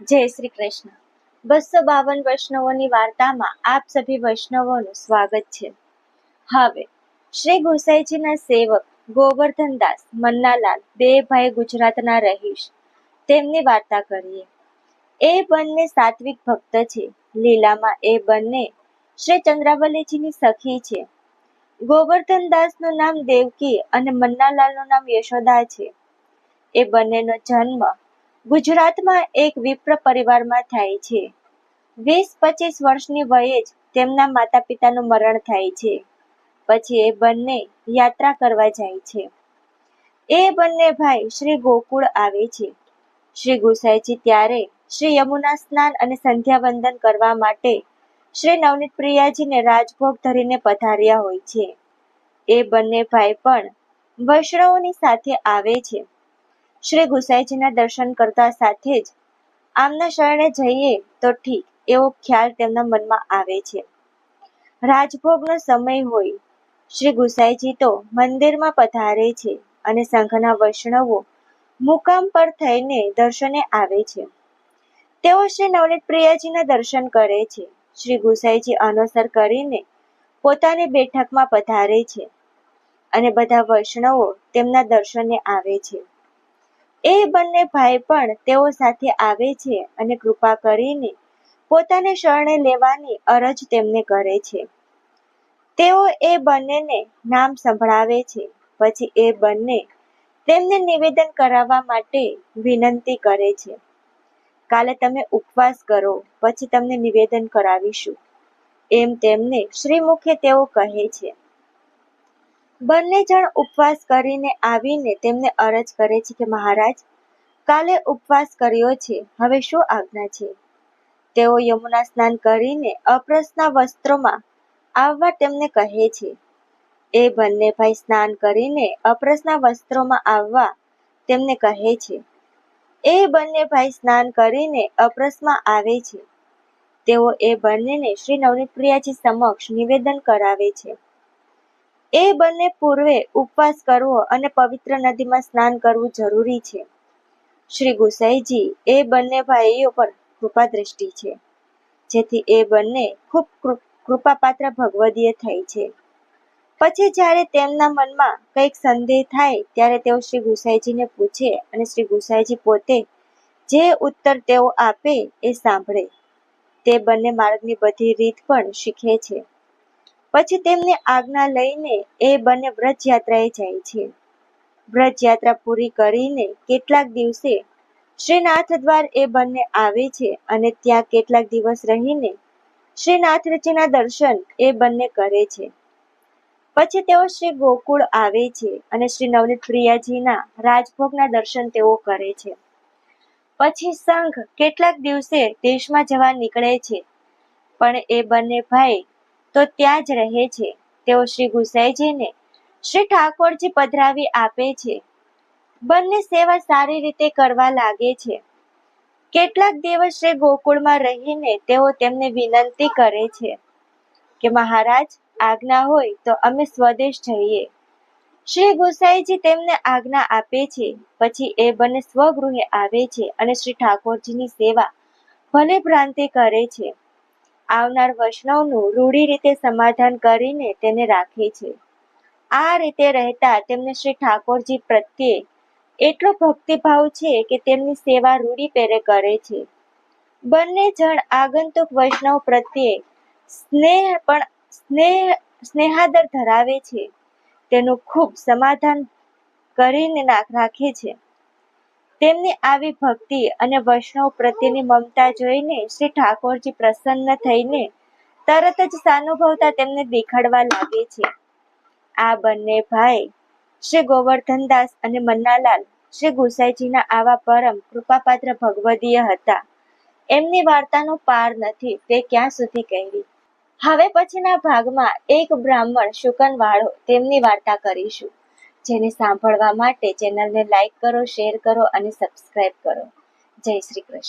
જય શ્રી કૃષ્ણ. બસો બાવન વૈષ્ણવોની વાર્તામાં આપ સભી વૈષ્ણવોનું સ્વાગત છે. હવે, શ્રી ગુસાઈજીના સેવક ગોવર્ધનદાસ મન્નાલાલ બે ભાઈ ગુજરાતના રહીશ. તેમની વાર્તા કરીએ. એ બંને સાત્વિક ભક્ત છે. લીલામાં એ બંને શ્રી ચંદ્રાવલીજીની સખી છે. ગોવર્ધનદાસનું નામ દેવકી અને મન્નાલાલનું નામ યશોદા છે. એ બંનેનો જન્મ ગુજરાતમાં એક વિપ્ર પરિવારમાં થાય છે. વીસ પચીસ વર્ષની વયે જ તેમના માતા પિતાનું મરણ થાય છે. પછી એ બંને યાત્રા કરવા જાય છે. એ બંને ભાઈ શ્રી ગોકુળ આવે છે. શ્રી ગુસાઈજી ત્યારે શ્રી યમુના સ્નાન અને સંધ્યા વંદન કરવા માટે શ્રી નવનીત પ્રિયાજીને રાજભોગ ધરીને પધાર્યા હોય છે. એ બંને ભાઈ પણ વૈષ્ણવોની સાથે આવે છે. શ્રી ગુસાઈજીના દર્શન કરતા સાથે જ આમના શરણે જઈએ તો ઠીક, એવો ખ્યાલ તેમના મનમાં આવે છે. રાજભોગનો સમય હોય. શ્રી ગુસાઈજી તો મંદિરમાં પધારે છે અને સંઘના વૈષ્ણવો મુકામ પર થઈને દર્શને આવે છે. તેઓ શ્રી નવનીત પ્રિયાજીના દર્શન કરે છે. શ્રી ગુસાઈજી અનુસર કરીને પોતાની બેઠકમાં પધારે છે અને બધા વૈષ્ણવો તેમના દર્શને આવે છે. એ બંને ભાઈ પણ તેઓ સાથે આવે છે અને કૃપા કરીને પોતાને શરણે લેવાની અરજ તેમને કરે છે. તેઓ એ બંનેને નામ સંભળાવે છે. પછી એ બંને તેમને નિવેદન કરાવવા માટે વિનંતી કરે છે. કાલે તમે ઉપવાસ કરો, પછી તમને નિવેદન કરાવીશું. એમ તેમને શ્રીમુખે તેઓ કહે છે. બંને જણ ઉપવાસ કરીને આવીને તેમને અરજ કરે છે કે, મહારાજ, કાલે ઉપવાસ કર્યો છે. હવે શું આજ્ઞા છે? તેઓ યમુના સ્નાન કરીને અપ્રસના વસ્ત્રોમાં આવવા તેમને કહે છે. એ બંને ભાઈ સ્નાન કરીને અપ્રસના વસ્ત્રોમાં આવવા તેમને કહે છે. એ બંને ભાઈ સ્નાન કરીને અપ્રસમાં આવે છે. તેઓ એ બંનેને શ્રી નવનીત પ્રિયાજી સમક્ષ નિવેદન કરાવે છે. એ બંને પૂર્વે ઉપવાસ કરવો અને પવિત્ર નદીમાં સ્નાન કરવું જરૂરી છે. શ્રી ગુસાઈજી એ બંને ભાઈઓ પર કૃપા દ્રષ્ટિ છે, જેથી એ બંને ખૂબ કૃપાપાત્ર ભગવદીય થાય છે. પછી જ્યારે તેમના મનમાં કંઈક સંદેહ થાય, ત્યારે તેઓ શ્રી ગુસાઈજીને પૂછે અને શ્રી ગુસાઈજી પોતે જે ઉત્તર તેઓ આપે એ સાંભળે. તે બંને માર્ગની બધી રીત પણ શીખે છે. પછી તેમની આજ્ઞા લઈને એ બંને વ્રજયાત્રાએ જાય છે. વ્રજયાત્રા પૂરી કરીને કેટલાક દિવસે શ્રીનાથ દ્વાર એ બંને આવે છે અને ત્યાં કેટલાક દિવસ રહીને શ્રીનાથજીના દર્શન એ બંને કરે છે. પછી તેઓ શ્રી ગોકુળ આવે છે અને શ્રી નવનીત પ્રિયાજીના રાજભોગના દર્શન તેઓ કરે છે. પછી સંઘ કેટલાક દિવસે દેશમાં જવા નીકળે છે. પણ એ બંને ભાઈ તો ત્યાં જ રહે છે. તેઓ શ્રી ગુસાઈજીને શ્રી ઠાકોરજી પધરાવી આપે છે. બંને સેવા સારી રીતે કરવા લાગે છે. કેટલાક દિવસ શ્રી ગોકુળમાં રહીને તેઓ તેમને વિનંતી કરે છે કે મહારાજ, આજ્ઞા હોય તો અમે સ્વદેશ જઈએ. શ્રી ગુસાઈજી તેમને આજ્ઞા આપે છે. પછી એ બંને સ્વગૃહે આવે છે અને શ્રી ઠાકોરજીની સેવા ભલે ભ્રાંતિ કરે છે. આવનાર વૈષ્ણવનું રૂઢી રીતે સમાધાન કરીને તેને રાખે છે. આ રીતે રહેતા તેમને શ્રી ઠાકોરજી પ્રત્યે એટલો ભક્તિભાવ છે કે તેમની સેવા રૂડી પેરે કરે છે. બંને જણ આગંતુક વૈષ્ણવ પ્રત્યે સ્નેહ પણ સ્નેહ, સ્નેહાદર ધરાવે છે. તેનું ખૂબ સમાધાન કરીને રાખે છે. તેમની આવી ભક્તિ અને વૈષ્ણવ પ્રત્યેની મમતા જોઈને શ્રી ઠાકોરજી પ્રસન્ન થઈને તરત જ સાનુભવતા તેમને દેખાડવા લાગે છે. આ બંને ભાઈ શ્રી ગોવર્ધનદાસ અને મન્નાલાલ શ્રી ગુસાઈજીના આવા પરમ કૃપાપાત્ર ભગવદીય હતા. એમની વાર્તાનો પાર નથી, તે ક્યાં સુધી કહેવી? હવે પછીના ભાગમાં એક બ્રાહ્મણ શુકનવાળો તેમની વાર્તા કરીશું. જેને સાંભળવા માટે ચેનલને લાઈક કરો શેર કરો અને સબસ્ક્રાઈબ કરો. જય શ્રી કૃષ્ણ.